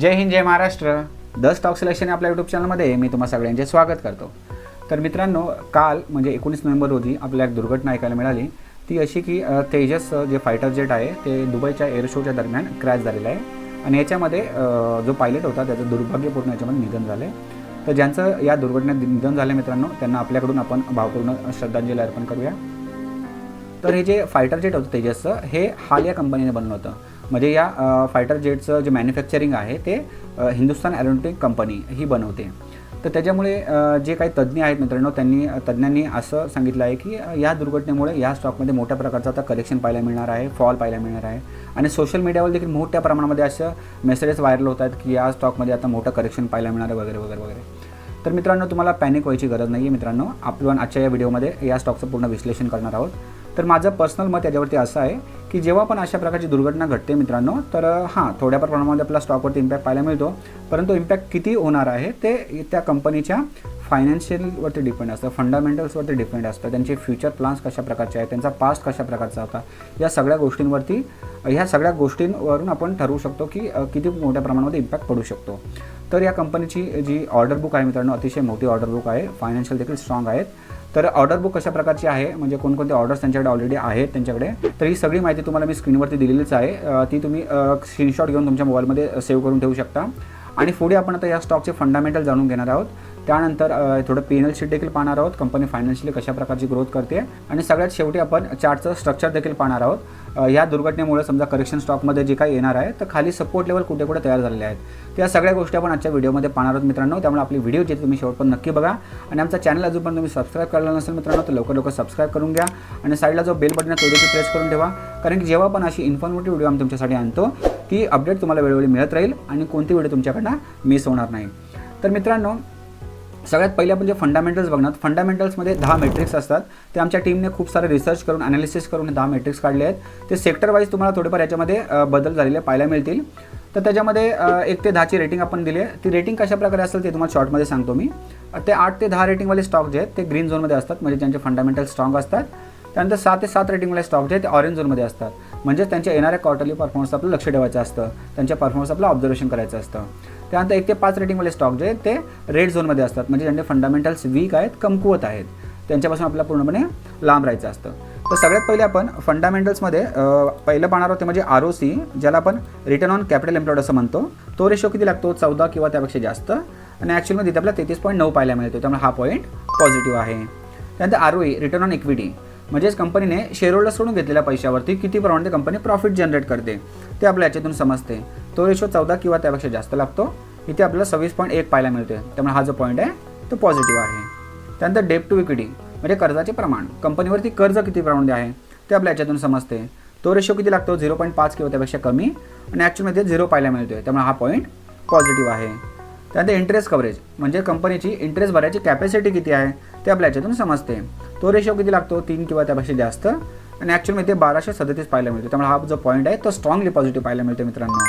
जय हिंद जय Maharashtra. The stock selection आपल्या YouTube चॅनलमध्ये मी तुम्हा सगळ्यांचे स्वागत करतो. तर मित्रांनो काल म्हणजे एकोणीस नोव्हेंबर रोजी आपल्याला एक दुर्घटना ऐकायला मिळाली. ती अशी की तेजस जे फायटर जेट आहे ते दुबईच्या एअर शोच्या दरम्यान क्रॅश झालेलं आहे. आणि याच्यामध्ये जो पायलट होता त्याचं दुर्भाग्यपूर्ण याच्यामध्ये निधन झालं आहे तर ज्यांचं या दुर्घटनेत निधन झालं मित्रांनो त्यांना आपल्याकडून आपण भावपूर्ण श्रद्धांजली अर्पण करूया. तर हे जे फायटर जेट होतं तेजसचं हे हाल या कंपनीने बनलं होतं. म्हणजे या फायटर जेटचं जे मॅन्युफॅक्चरिंग आहे ते हिंदुस्तान एरोनॉटिक कंपनी ही बनवते. तर त्याच्यामुळे जे काही तज्ज्ञ आहेत मित्रांनो त्यांनी तज्ज्ञांनी असं सांगितलं आहे की या दुर्घटनेमुळे या स्टॉकमध्ये मोठ्या प्रकारचं आता करेक्शन पाहायला मिळणार आहे फॉल पाहायला मिळणार आहे. आणि सोशल मीडियावर देखील मोठ्या प्रमाणामध्ये असं मेसेजेस व्हायरल होत आहेत की या स्टॉकमध्ये आता मोठं करेक्शन पाहायला मिळणार आहे वगैरे वगैरे वगैरे. तर मित्रांनो तुम्हाला पॅनिक व्हायची गरज नाही आहे मित्रांनो आपण आजच्या या व्हिडिओमध्ये या स्टॉकचं पूर्ण विश्लेषण करणार आहोत. तर माझं पर्सनल मत याच्यावरती असं आहे की जेव्हा पण अशा प्रकारची दुर्घटना घडते मित्रांनो तर हां थोड्याफार प्रमाणामध्ये आपल्या स्टॉकवरती इम्पॅक्ट पाहायला मिळतो. परंतु इम्पॅक्ट किती होणार आहे ते त्या कंपनीच्या फायनान्शियलवरती डिपेंड असतं फंडामेंटल्सवरती डिपेंड असतं. त्यांचे फ्युचर प्लान्स कशा प्रकारचे आहेत त्यांचा पास्ट कशा प्रकारचा होता या सगळ्या गोष्टींवरती ह्या सगळ्या गोष्टींवरून आपण ठरवू शकतो की किती मोठ्या प्रमाणामध्ये इम्पॅक्ट पडू शकतो. तर या कंपनीची जी ऑर्डर बुक आहे मित्रांनो अतिशय मोठी ऑर्डर बुक आहे. फायनान्शियल देखील स्ट्रॉंग आहेत. तर ऑर्डर बुक कशा प्रकारची आहे? म्हणजे कोणकोणते ऑर्डर्स त्यांच्याकडे ऑलरेडी आहेत त्यांच्याकडे? तर ही सगळी माहिती तुम्हाला मी स्क्रीनवरती दिलेलीच आहे. ती तुम्ही स्क्रीनशॉट घेऊन तुमच्या मोबाईलमध्ये सेव्ह करून ठेवू शकता. आणि पुढे आपण आता या स्टॉकचे फंडामेंटल जाणून घेणार आहोत. त्यानंतर थोडं पी शीट देखील पाहणार आहोत. कंपनी फायनान्शियली कशा प्रकारची ग्रोथ करते. आणि सगळ्यात शेवटी आपण चार्टचं स्ट्रक्चर देखील पाहणार आहोत. या दुर्घटनेमुळे समजा करेक्शन स्टॉकमध्ये जे काही येणार आहे तर खाली सपोर्ट लेवल कुठे कुठे तयार झालेले आहेत. त्या सगळ्या गोष्टी आपण आजच्या व्हिडिओमध्ये पाहणार आहोत मित्रांनो. त्यामुळे आपली व्हिडिओ जे तुम्ही शेवट पण नक्की बघा. आणि आमचा चॅनल अजून पण तुम्ही सबस्क्राईब केला नसेल मित्रांनो तर लवकर लवकर सबस्क्राईब करून घ्या. आणि साईडला जो बेल बटन आहे तो देखील प्रेस करून ठेवा. कारण की जेव्हा पण अशी इन्फॉर्मेटिव्ह व्हिडिओ आम्ही तुमच्यासाठी आणतो ती अपडेट तुम्हाला वेळोवेळी मिळत राहील आणि कोणती व्हिडिओ तुमच्याकडनं मिस होणार नाही. तर मित्रांनो सगळ्यात पहिले आपण जे फंडामेंटल्स बघणार फंडामेंटल्समध्ये दहा मेट्रिक्स असतात. ते आमच्या टीमने खूप सारे रिसर्च करून अनालिसिस करून दहा मेट्रिक्स काढले आहेत. ते सेक्टर वाईज तुम्हाला थोडेफार याच्यामध्ये बदल झालेले पाहायला मिळतील. तर त्याच्यामध्ये एक ते दहाची रेटिंग आपण दिली आहे. ती रेटिंग कशा प्रकारे असेल ते तुम्हाला शॉर्टमध्ये सांगतो मी. ते आठ ते दहा रेटिंगवाले स्टॉक जे आहेत ते ग्रीन झोनमध्ये असतात. म्हणजे ज्यांचे फंडामेंटल स्ट्रॉंग असतात. त्यानंतर सात ते सात रेटिंगवाले स्टॉक जे आहेत ते ऑरेंज झोनमध्ये असतात. म्हणजे त्यांच्या येणाऱ्या क्वार्टरली परफॉर्मन्स आपलं लक्ष ठेवायचं असतं. त्यांच्या परफॉर्मन्स आपलं ऑब्झर्वेशन करायचं असतं. त्यानंतर एक ते पाच रेटिंगवाले स्टॉक जे ते रेड झोनमध्ये असतात. म्हणजे ज्यांचे फंडामेंटल्स वीक आहेत कमकुवत आहेत. त्यांच्यापासून आपल्याला पूर्णपणे लांब राहायचं असतं. तर सगळ्यात पहिले आपण फंडामेंटल्समध्ये पहिलं पाहणार होते म्हणजे आर ओ सी ज्याला आपण रिटर्न ऑन कॅपिटल एम्प्लॉईड असं म्हणतो. तो रेशो किती लागतो? चौदा किंवा त्यापेक्षा जास्त. आणि ॲक्च्युअलमध्ये तिथे आपल्याला तेहतीस पॉईंट नऊ पाहायला मिळतो त्यामुळे हा पॉईंट पॉझिटिव्ह आहे. त्यानंतर R O return on equity म्हणजेच कंपनीने शेअरहोल्डर्सकडून घेतलेल्या पैशावरती किती प्रमाणात कंपनी प्रॉफिट जनरेट करते ते आपल्या याच्यातून समजते. तो रेशो चौदा किंवा त्यापेक्षा जास्त लागतो. इथे आपल्याला सव्वीस पॉईंट एक पाहायला मिळते. त्यामुळे हा जो पॉईंट आहे तो पॉझिटिव्ह आहे. त्यानंतर डेप टू इक्विटी म्हणजे कर्जाचे प्रमाण. कंपनीवरती कर्ज किती प्रमाणात आहे ते आपल्या याच्यातून समजते. तो रेशो किती लागतो? झिरो पॉईंट पाच किंवा त्यापेक्षा कमी. आणि ॲक्च्युअलमध्ये झिरो पाहायला मिळतोय. त्यामुळे हा पॉईंट पॉझिटिव्ह आहे. त्यानंतर इंटरेस्ट कव्हरेज म्हणजे कंपनीची इंटरेस्ट भरायची कॅपॅसिटी किती आहे ते आपल्या याच्यातून समजते. तो रेशो किती लागतो? तीन किंवा त्यापेक्षा जास्त. आणि ॲक्च्युअली ते बाराशे सदतीस पाहायला मिळतो. त्यामुळे हा जो पॉईंट आहे तो स्ट्रॉंगली पॉझिटिव्ह पाहायला मिळतो मित्रांनो.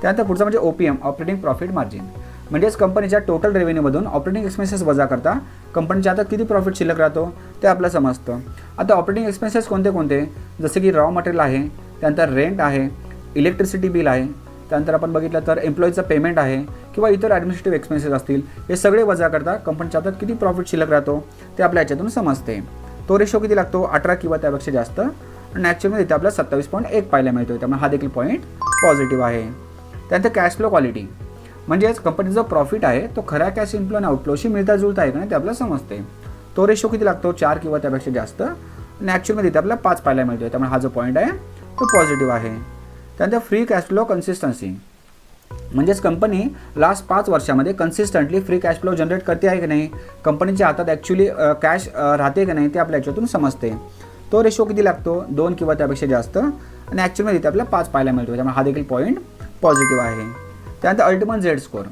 त्यानंतर पुढचं म्हणजे ओपीएम ऑपरेटिंग प्रॉफिट मार्जिन म्हणजेच कंपनीच्या टोटल रेव्हेन्यूमधून ऑपरेटिंग एक्सपेन्सेस वजा करता कंपनीच्या आता किती प्रॉफिट शिल्लक राहतो ते आपल्याला समजतं. आता ऑपरेटिंग एक्सपेन्सेस कोणते कोणते? जसे की रॉ मटेरियल आहे त्यानंतर रेंट आहे इलेक्ट्रिसिटी बिल आहे त्यानंतर आपण बघितलं तर एम्प्लॉईचं पेमेंट आहे किंवा इतर ॲडमिनिस्ट्रेटिव्ह एक्सपेन्सेस असतील हे सगळे वजा करता कंपनीच्या हातात किती प्रॉफिट शिल्लक राहतो ते आपल्या याच्यातून समजते. तो रेशो किती लागतो? अठरा किंवा त्यापेक्षा जास्त. आणि ॲक्च्युअलमध्ये इथे आपल्याला सत्तावीस पॉईंट एक पाहायला मिळतो त्यामुळे हा देखील पॉईंट पॉझिटिव्ह आहे. त्यानंतर कॅश फ्लो क्वालिटी म्हणजेच कंपनीचा जो प्रॉफिट आहे तो खऱ्या कॅश इनफ्लो आणि आउटफ्लोशी मिळता जुळता आहे का नाही ते आपल्याला समजते. तो रेशो किती लागतो? चार किंवा त्यापेक्षा जास्त. आणि ॲक्च्युअलमध्ये इथे आपल्याला पाच पाहायला मिळतो त्यामुळे हा जो पॉईंट आहे तो पॉझिटिव्ह आहे. त्यानंतर फ्री कॅश फ्लो कन्सिस्टन्सी म्हणजेच कंपनी लास्ट पाच वर्षामध्ये consistently free cash flow generate करते आहे की नाही? कंपनीच्या हातात ॲक्च्युली कॅश राहते की नाही ते आपल्या याच्यातून समजते. तो रेशो किती लागतो? दोन किंवा त्यापेक्षा जास्त. आणि ॲक्च्युअलमध्ये तिथे आपल्याला पाच पाहायला मिळतो. त्यामुळे हा देखील पॉईंट पॉझिटिव्ह आहे. त्यानंतर अल्टिमन झेड स्कोअर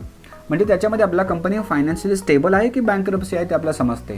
म्हणजे त्याच्यामध्ये आपला कंपनी फायनान्शियली स्टेबल आहे की बँक आहे ते आपल्याला समजते.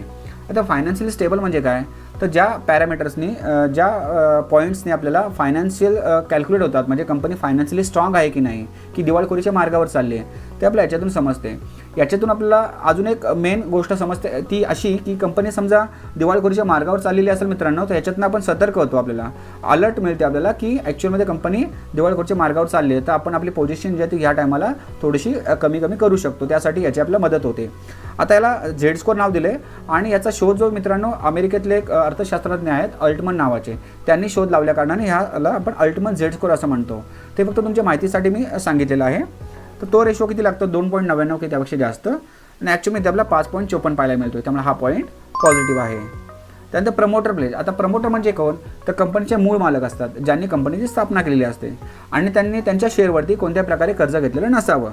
आता फायनान्शियली स्टेबल म्हणजे काय? तर ज्या पॅरामीटर्सनी ज्या पॉईंट्सनी आपल्याला फायनान्शियल कॅल्क्युलेट होतात म्हणजे कंपनी फायनान्शियली स्ट्रॉंग आहे की नाही की दिवाळखोरीच्या मार्गावर चालली आहे ते आपल्या याच्यातून समजते. याच्यातून आपल्याला अजून एक मेन गोष्ट समजते ती अशी की कंपनी समजा दिवाळखोरीच्या मार्गावर चाललेली असेल मित्रांनो तर याच्यातून आपण सतर्क होतो आपल्याला. अलर्ट मिळते आपल्याला की ॲक्च्युअलमध्ये कंपनी दिवाळखोरीच्या मार्गावर चालली आहे तर आपण आपली पोझिशन जी आहे ती ह्या टायमाला थोडीशी कमी कमी करू शकतो. त्यासाठी याची आपल्याला मदत होते. आता याला झेड स्कोर नाव दिले आणि याचा शोध जो मित्रांनो अमेरिकेतले एक अर्थशास्त्रज्ञ आहेत अल्टमन नावाचे त्यांनी शोध लावल्या कारणाने ह्याला आपण अल्टमन झेड स्कोर असं म्हणतो. ते फक्त तुमच्या माहितीसाठी मी सांगितलेलं आहे. तर तो रेशो किती लागतो? दोन पॉईंट नव्याण्णव की त्यापेक्षा जास्त. आणि ॲक्च्युअली आपला पाच पॉईंट चोपन्न पाहायला मिळतो त्यामुळे हा पॉईंट पॉझिटिव्ह आहे. त्यानंतर प्रमोटर प्लेज आता प्रमोटर म्हणजे कोण? तर कंपनीचे मूळ मालक असतात ज्यांनी कंपनीची स्थापना केलेली असते. आणि त्यांनी त्यांच्या शेअरवरती कोणत्या प्रकारे कर्ज घेतलेलं नसावं.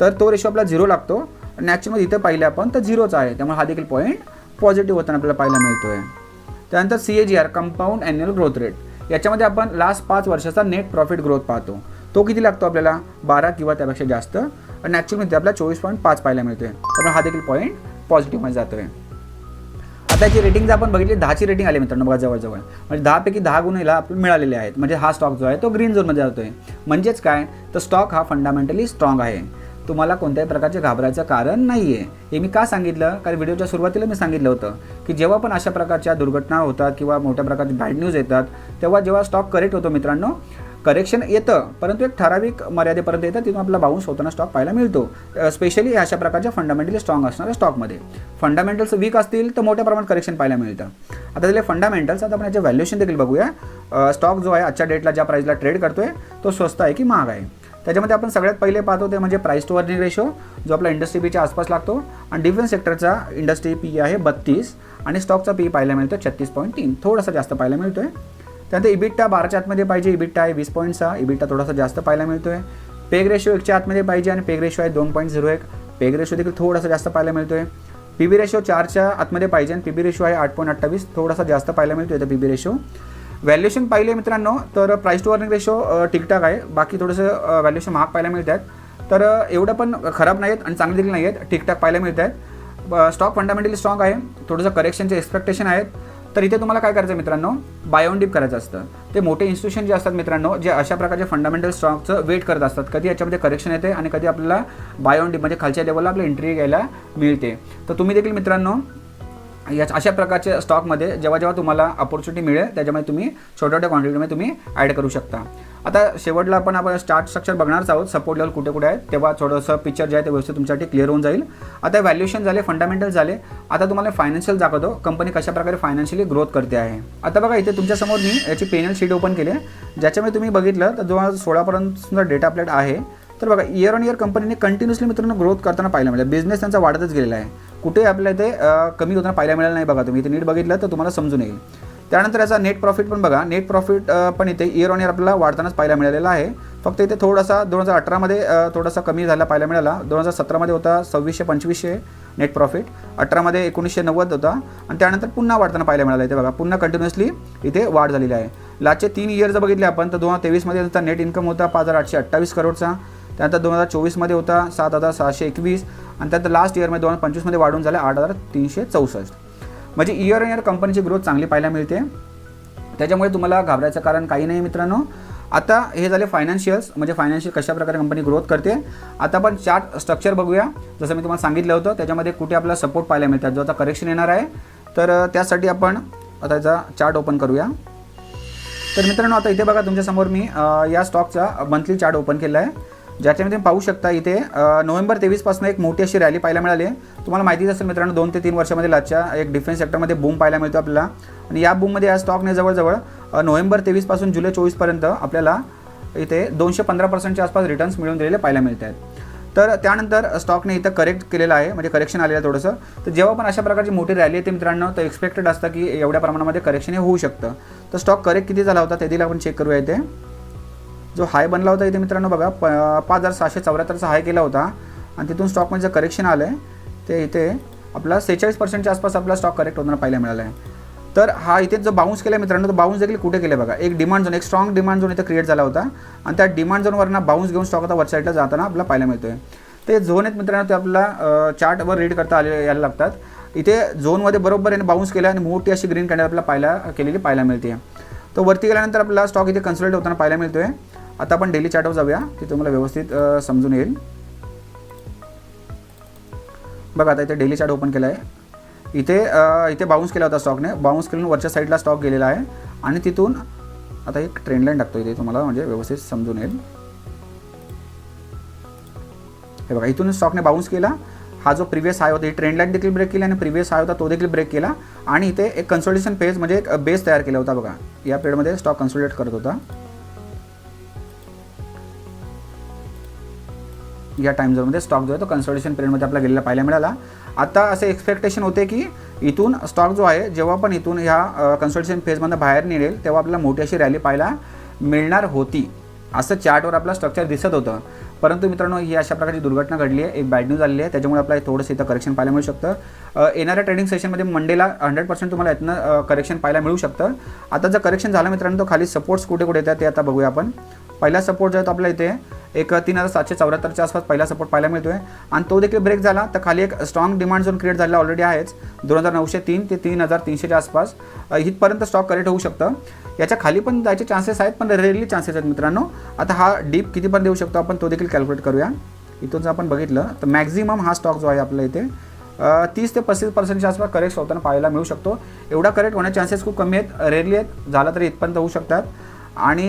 तर तो रेशो आपला झिरो लागतो. आणि ॲक्च्युअली इथं पाहिलं आपण तर झिरोच आहे. त्यामुळे हा देखील पॉईंट पॉझिटिव्ह होताना आपल्याला पाहायला मिळतो आहे त्यानंतर C A G R compound annual growth rate याच्यामध्ये आपण लास्ट पाच वर्षाचा नेट प्रॉफिट ग्रोथ पाहतो. तो किती लागतो आपल्याला? बारा किंवा त्यापेक्षा जास्त. आणि ॲक्च्युअली म्हणजे आपल्याला चोवीस पॉईंट पाच पाहायला मिळतोय. त्यामुळे हा देखील पॉईंट पॉझिटिव्हमध्ये जातो आहे आताची रेटिंग जर आपण बघितली दहाची रेटिंग आली मित्रांनो बघा जवळजवळ. म्हणजे दहापैकी दहा गुण याला आपल्याला मिळालेले आहेत. म्हणजे हा स्टॉक जो आहे तो ग्रीन झोनमध्ये जातो आहे म्हणजेच काय? तर स्टॉक हा फंडामेंटली स्ट्रॉंग आहे. तुम्हाला कोणत्याही प्रकारचे घाबरायचं कारण नाही आहे हे मी का सांगितलं? कारण व्हिडिओच्या सुरुवातीला मी सांगितलं होतं की जेव्हा पण अशा प्रकारच्या दुर्घटना होतात किंवा मोठ्या प्रकारची बॅड न्यूज येतात तेव्हा जेव्हा स्टॉक करेक्ट होतो मित्रांनो करेक्शन येतं परंतु एक ठराविक मर्यादेपर्यंत येतं तिथून आपला बाउन्स होताना स्टॉक पाहायला मिळतो. स्पेशली अशा प्रकारच्या फंडामेंटली स्ट्रॉंग असणाऱ्या स्टॉकमध्ये फंडामेंटल्स वीक असतील तर मोठ्या प्रमाणात करेक्शन पाहायला मिळतं. आता त्याचे फंडामेंटल्स आता आपण याचे व्हॅल्युएशन देखील बघूया. स्टॉक जो आहे आजच्या डेटला ज्या प्राईजला ट्रेड करतो आहे तो स्वस्त आहे की महाग आहे? त्याच्यामध्ये आपण सगळ्यात पहिले पाहतो ते म्हणजे प्राईस टू अर्निंग रेशो जो आपला इंडस्ट्री पीच्या आसपास लागतो. आणि डिफेन्स सेक्टरचा इंडस्ट्री पी आहे बत्तीस. आणि स्टॉकचा पी पाहायला मिळतो छत्तीस पॉईंट तीन. थोडासा जास्त पाहायला मिळतो आहे त्यानंतर इबिट्टा बाराच्या आतमध्ये पाहिजे. इबिट्टा आहे वीस पॉईंट सहा. इबिट्टा थोडासा जास्त पाहायला मिळतोय. पेग रेशो एकच्या आतमध्ये पाहिजे आणि पेग रेशो आहे दोन पॉईंट झिरो एक. पेग रेशो देखील थोडासा जास्त पाहायला मिळतोय. पी बी रेशो चारच्या आतमध्ये पाहिजे आणि पी बी रेशो आहे आठ पॉईंट अठ्ठावीस. थोडासा जास्त पाहायला मिळतोय तर पी बी रेशो व्हॅल्युएशन पाहिले मित्रांनो तर प्राईस टू अर्निंग रेशो ठीकठाक आहे. बाकी थोडंसं व्हॅल्युएशन महाग पाहायला मिळत आहेत तर एवढं पण खराब नाही आहेत आणि चांगले देखील नाही आहेत ठीकठाक पाहायला मिळत आहेत स्टॉक फंडामेंटली स्ट्रॉंग आहे. थोडंसं करेक्शनचे एक्सपेक्टेशन आहेत. तर इथे तुम्हाला काय करायचं मित्रांनो? बायोन डीप करायचं असतं. ते मोठे इन्स्टिट्यूशन जे असतात मित्रांनो जे अशा प्रकारचे फंडामेंटल स्टॉकचं वेट करत असतात. कधी याच्यामध्ये करेक्शन येते आणि कधी आपल्याला बायोन डीप म्हणजे खालच्या लेवलला आपल्या एंट्री घ्यायला मिळते. तर तुम्ही देखील मित्रांनो या अशा प्रकारच्या स्टॉकमध्ये जेव्हा जेव्हा तुम्हाला अपॉर्च्युनिटी मिळेल त्याच्यामध्ये तुम्ही छोट्या छोट्या क्वांटिटीमध्ये तुम्ही ॲड करू शकता. आता शेवटला आपण आपण स्टार्ट स्ट्रक्चर बघणारच आहोत सपोर्ट लेवल कुठे कुठे आहे तेव्हा थोडंसं पिक्चर जे आहे ते व्यवस्थित तुमच्यासाठी क्लिअर होऊन जाईल. आता व्हॅल्युएशन झाले फंडामेंटल झाले आता तुम्हाला फायनान्शियल दाखवतो कंपनी कशा प्रकारे फायनान्शियली ग्रोथ करते आहे. आता बघा इथे तुमच्यासमोर मी याची पेनल शीट ओपन केली आहे. ज्याच्यामध्ये तुम्ही बघितलं तर दोन हजार सोळापर्यंत डेटा प्लेट आहे तर बघा इयर ऑन इयर कंपनीने कंटिन्युअसली मित्रांनो ग्रोथ करताना पाहिलं म्हणजे बिझनेस त्यांचा वाढतच गेलेला आहे. कुठे आपल्या इथे कमी होताना पाहायला मिळालं नाही बघा तुम्ही. इथे नीट बघितलं तर तुम्हाला समजून येईल. त्यानंतर याचा नेट प्रॉफिट पण बघा. नेट प्रॉफिट पण इथे इयर ऑन इयर आपल्याला वाढतानाच पाहायला मिळालेला आहे. फक्त इथे थोडासा दोन हजार अठरामध्ये थोडासा कमी झाला पाहायला मिळाला. दोन हजार सतरामध्ये होता सव्वीसशे पंचवीसशे नेट प्रॉफिट अठरामध्ये एकोणीसशे नव्वद होता. आणि त्यानंतर पुन्हा वाढताना पाहायला मिळालं इथे बघा. पुन्हा कंटिन्युअसली इथे वाढ झालेली आहे. लास्टचे तीन इयर जर बघितले आपण तर दोन हजार तेवीसमध्ये त्याचा नेट इन्कम होता पाच हजार आठशे अठ्ठावीस करोडचा. त्यानंतर दोन हजार चोवीसमध्ये होता सात हजार सहाशे एकवीस आणि त्यानंतर लास्ट इयरमध्ये दोन हजार पंचवीसमध्ये वाढून झालं आठ हजार तीनशे चौसष्ट. म्हणजे इयर इयर कंपनीची ग्रोथ चांगली पाहायला मिळते. त्याच्यामुळे तुम्हाला घाबरायचं कारण काही नाही मित्रांनो. आता हे झाले फायनान्शियल्स म्हणजे फायनान्शियल कशाप्रकारे कंपनी ग्रोथ करते. आता आपण चार्ट स्ट्रक्चर बघूया. जसं मी तुम्हाला सांगितलं होतं त्याच्यामध्ये कुठे आपला सपोर्ट पाहायला मिळतात. जो आता करेक्शन येणार आहे तर त्यासाठी आपण आता याचा चार्ट ओपन करूया. तर मित्रांनो आता इथे बघा तुमच्यासमोर मी या स्टॉकचा मंथली चार्ट ओपन केला आहे. ज्याच्यामध्ये तुम्ही पाहू शकता इथे नोव्हेंबर तेवीसपासून एक मोठी अशी रॅली पाहायला मिळाली तुम्हाला माहितीच असेल मित्रांनो दोन ते तीन वर्षामध्ये लाचच्या एक डिफेन्स सेक्टरमध्ये बूम पाहायला मिळतो आपल्याला. आणि या बूममध्ये या स्टॉकने जवळजवळ नोव्हेंबर तेवीसपासून जुलै चोवीसपर्यंत आपल्याला इथे दोनशे पंधरा पर्सेंटच्या आसपास रिटर्न्स मिळून दिलेले पाहायला मिळत आहेत. तर त्यानंतर स्टॉकने इथं करेक्ट केलेलं आहे म्हणजे करेक्शन आलेलं आहे थोडंसं. तर जेव्हा पण अशा प्रकारची मोठी रॅली येते मित्रांनो तर एक्सपेक्टेड असतं की एवढ्या प्रमाणामध्ये करेक्शन हे होऊ शकतं. तर स्टॉक करेक्ट किती झाला होता ते देखील आपण चेक करूया इथे. जो हाय बनला होता इथे मित्रांनो बघा प पाच हजार सहाशे चौऱ्याहत्तरचा हाय केला होता. आणि तिथून स्टॉकमध्ये जे करेक्शन आलं आहे ते इथे आपला सेहेचाळीस पर्सेंटच्या आसपास आपला स्टॉक करेक्ट होताना पाहायला मिळाला आहे तर हा इथे जो बाउन्स केला मित्रांनो तो बाउन्स देखील कुठे केले बघा? एक डिमांड झोन एक स्ट्रॉंग डिमांड झोन इथे क्रिएट झाला होता. आणि त्या डिमांड झोनवरनं बाउन्स घेऊन स्टॉक आता वर साईडला जाताना आपल्याला पाहायला मिळतोय. ते झोन आहेत मित्रांनो ते आपला चार्टवर रीड करता आले यायला लागतात. इथे झोनमध्ये बरोबर याने बाउन्स केला आणि मोठी अशी ग्रीन कॅन्डल आपल्याला पाहायला केलेली पाहायला मिळते. तो वरती गेल्यानंतर आपला स्टॉक इथे कन्सल्ट होताना पाहायला मिळतोय. आता आपण डेली चार्टवर जाऊया ते तुम्हाला व्यवस्थित समजून येईल. बघा आता इथे डेली चार्ट ओपन केला आहे इथे इथे बाउन्स केला होता स्टॉकने बाउन्स केल्यानं वरच्या साईडला स्टॉक गेलेला आहे. आणि तिथून आता एक ट्रेंड लाईन टाकतो इथे तुम्हाला म्हणजे व्यवस्थित समजून येईल. हे बघा इथून स्टॉकने बाउन्स केला. हा जो प्रिव्हियस हाय होता ही ट्रेंड लाईन देखील ब्रेक केला आणि प्रिव्हियस हाय होता तो देखील ब्रेक केला. आणि इथे एक कन्सोलिडेशन पेज म्हणजे एक बेस तयार केला होता बघा. या पिरियडमध्ये स्टॉक कन्सोलिडेट करत होता. या टाइम झोनमध्ये स्टॉक जो आहे तो कन्सल्टेशन पिरियडमध्ये आपल्याला गेलेला पाहायला मिळाला. आता असे एक्सपेक्टेशन होते की इथून स्टॉक जो आहे जेव्हा पण इथून ह्या कन्सल्टेशन फेजमधनं बाहेर निघेल तेव्हा आपल्याला मोठी अशी रॅली पाहायला मिळणार होती. असं चार्टवर आपलं स्ट्रक्चर दिसत होतं. परंतु मित्रांनो ही अशा प्रकारची दुर्घटना घडली आहे एक बॅड न्यूज आलेली आहे. त्याच्यामुळे आपल्याला थोडंसं इथं करेक्शन पाहायला मिळू शकतं. येणाऱ्या ट्रेडिंग सेशनमध्ये मंडेला हंड्रेड पर्सेंट तुम्हाला इथनं करेक्शन पाहायला मिळू शकतं. आता जर करेक्शन झालं मित्रांनो तो खाली सपोर्ट्स कुठे कुठे येतात ते आता बघूया आपण. पहिला सपोर्ट जो आहे तो आपल्या इथे एक तीन हजार सातशे चौऱ्याहत्तरच्या आसपास पहिला सपोर्ट पाहायला मिळतोय. आणि तो देखील ब्रेक झाला. तर खाली एक स्ट्रॉंग डिमांड झोन क्रिएट झालेला ऑलरेडी आहेच. दोन हजार नऊशे तीन ते तीन हजार तीनशेच्या आसपास. इथपर्यंत स्टॉक करेक्ट होऊ शकतं. याच्या खाली पण जायचे चान्सेस आहेत पण रेअरली चान्सेस आहेत मित्रांनो. आता हा डीप किती पण देऊ शकतो आपण तो देखील कॅल्क्युलेट करूया. इथून जर आपण बघितलं तर मॅक्झिमम हा स्टॉक जो आहे आपल्या इथे तीस ते पस्तीस पर्सेंटच्या आसपास करेक्ट होताना पाहायला मिळू शकतो. एवढा करेक्ट होण्याचे चान्सेस खूप कमी आहेत. रेअरली आहेत. झाला तरी इथपर्यंत होऊ शकतात. आणि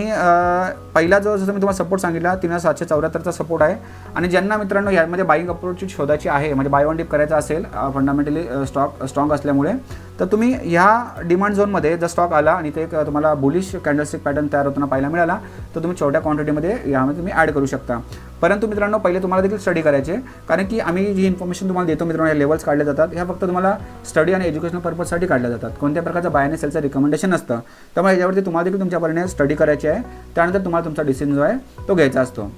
पहिला जो जसं मी तुम्हाला सपोर्ट सांगितला तीन हजार सातशे चौऱ्याहत्तरचा सपोर्ट आहे. आणि ज्यांना मित्रांनो यामध्ये बाईंग अप्रोच शोधायची आहे म्हणजे बाय वन डिप करायचा असेल फंडामेंटली स्टॉक स्ट्रॉंग असल्यामुळे तर तुम्ही ह्या डिमांड झोनमध्ये जर स्टॉक आला आणि ते एक तुम्हाला बुलिश कॅन्डलस्टिक पॅटर्न तयार होताना पाहायला मिळाला तर तुम्ही छोट्या क्वांटिटीमध्ये यामध्ये तुम्ही ॲड करू शकता. परंतु मित्रांनो पहिले तुम्हाला देखील स्टडी करायचे कारण की आम्ही जी इन्फॉर्मेशन तुम्हाला देतो मित्रांनो या लेवल्स काढले जातात ह्या फक्त तुम्हाला स्टडी आणि एज्युकेशनल पर्पजसाठी काढल्या जातात. कोणत्या प्रकारचं बाय आणि सेलचं रिकमेंडेशन नसतं. त्यामुळे याच्यावरती तुम्हाला देखील तुमच्या परीने स्टडी करायची आहे. त्यानंतर तुम्हाला तुमचा डिसिजन जो आहे तो घ्यायचा असतो.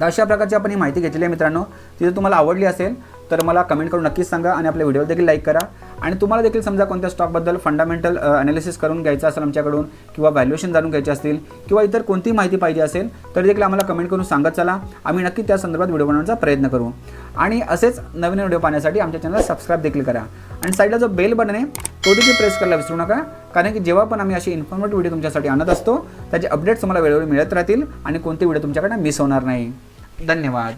तर अशा प्रकारची आपण ही माहिती घेतलेली आहे मित्रांनो. ती जर तुम्हाला आवडली असेल तर मला कमेंट करून नक्कीच सांगा आणि आपल्या व्हिडिओ देखील लाईक करा. आणि तुम्हाला देखील समजा कोणत्या स्टॉकबद्दल फंडामेंटल अनालिसिस करून घ्यायचं असेल आमच्याकडून किंवा व्हॅल्युएशन जाणून घ्यायचे असतील किंवा इतर कोणतीही माहिती पाहिजे असेल तर देखील आम्हाला कमेंट करून सांगत चला. आम्ही नक्की त्या संदर्भात व्हिडिओ बनवण्याचा प्रयत्न करू. आणि असेच नवीन व्हिडिओ पाहण्यासाठी आमच्या चॅनलला सबस्क्राईब देखील करा. आणि साईडला जो बेल बटन आहे तो देखील प्रेस करायला विसरू नका. कारण की जेव्हा पण आम्ही अशी इन्फॉर्मेटिव्ह व्हिडिओ तुमच्यासाठी आणत असतो त्याचे अपडेट्स तुम्हाला वेळोवेळी मिळत राहतील आणि कोणते व्हिडिओ तुमच्याकडे मिस होणार नाही. धन्यवाद.